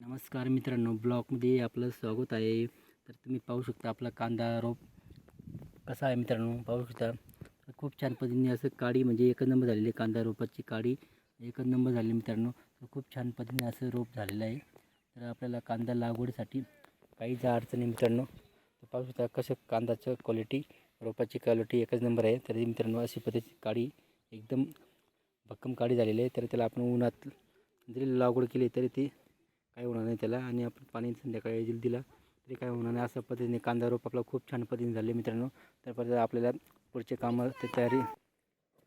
नमस्कार मित्रांनो ब्लॉगमध्ये आपलं स्वागत आहे. तर तुम्ही पाहू शकता आपला कांदा रोप कसा आहे मित्रांनो पाहू शकता. तर खूप छान पद्धतीने असं काडी म्हणजे एकच नंबर झालेली आहे कांदा रोपाची काडी एकच नंबर झाली मित्रांनो. तर खूप छान पद्धतीने असं रोप झालेलं आहे. तर आपल्याला कांदा लागवडीसाठी काहीच अडचणी मित्रांनो. तर पाहू शकता कसं कांदाचं क्वालिटी रोपाची क्वालिटी एकच नंबर आहे. तरी मित्रांनो अशी पद्धतीची काडी एकदम भक्कम काडी झालेली आहे. तर त्याला आपण उन्हात जरी लागवड केली तरी ती काय होणार नाही त्याला आणि आपण पाणी संध्याकाळी जर दिला तरी काय होणार नाही. अशा पद्धतीने कांदा रोप आपला खूप छान पद्धतीने झाले मित्रांनो. तर परत आपल्याला पुढचे कामं ते तयारी.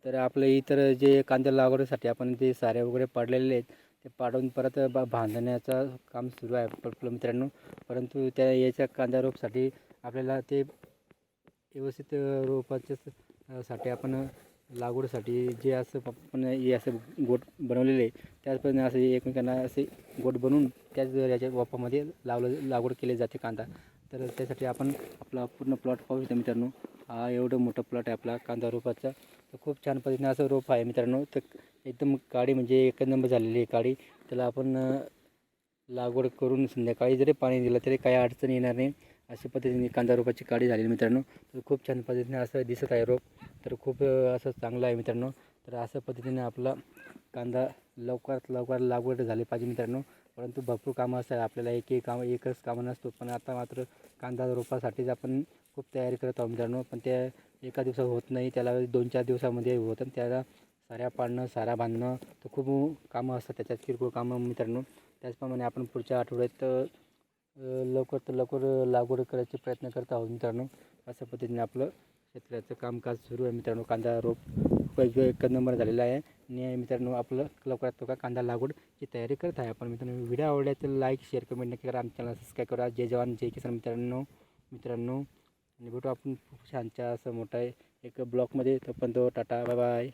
तर आपलं इतर जे कांदा लागवडीसाठी आपण ते सारे वगैरे पाडलेले आहेत ते पाडून परत बा बांधण्याचं काम सुरू आहे आपलं मित्रांनो. परंतु त्या याच्या कांदा रोपसाठी आपल्याला ते व्यवस्थित रोपाच्या साठी आपण लागवडीसाठी जे असं आपण हे असं गोट बनवलेले आहे त्याचप्रमाणे असे एकमेकांना असे गोट बनवून त्याच याच्या वापामध्ये लावलं लागवड केली जाते कांदा. तर त्यासाठी आपण आपला पूर्ण प्लॉट पाहू शकतो मित्रांनो. हा एवढं मोठा प्लॉट आहे आपला कांदा रोपाचा. तर खूप छान पद्धतीने असं रोप आहे मित्रांनो. तर एकदम काडी म्हणजे एक नंबर झालेली आहे काडी त्याला आपण लागवड करून संध्याकाळी जरी पाणी दिलं तरी काही अडचण येणार नाही. अशा पद्धतीने कांदा रोपाची काडी झालेली मित्रांनो. तर खूप छान पद्धतीने असं दिसत आहे रोप. तर खूप असं चांगलं आहे मित्रांनो. तर अशा पद्धतीने आपला कांदा लवकरात लवकर लागवड झाली पाहिजे मित्रांनो. परंतु भरपूर कामं असतात. आपल्याला एक एक काम एकच कामं नसतो. पण आता मात्र कांदा रोपासाठीच आपण खूप तयारी करत आहोत मित्रांनो. पण त्या एका दिवसात होत नाही. त्याला दोन चार दिवसामध्ये होतं त्याला साऱ्या पाडणं सारा बांधणं तर खूप कामं असतात. त्याच्यात किरकोळ कामं मित्रांनो. त्याचप्रमाणे आपण पुढच्या आठवड्यात अं, लवकर तर लवकर लागवड करायचे प्रयत्न करत आहोत मित्रांनो. अशा पद्धतीने आपलं शेतकऱ्याचं कामकाज सुरू आहे मित्रांनो. कांदा रोप एक नंबर झालेला आहे. आणि मित्रांनो आपलं लवकरात लवकर कांदा लागवडची तयारी करत आहे आपण. मित्रांनो व्हिडिओ आवडला तर लाईक शेअर कमेंट नक्की करा. आमच्या चॅनल सबस्क्राईब करा. जय जवान जय किसान मित्रांनो. मित्रांनो आणि भेटू आपण खूप छानच्या असं मोठा एक ब्लॉकमध्ये तो पण तो टाटा बाय बाय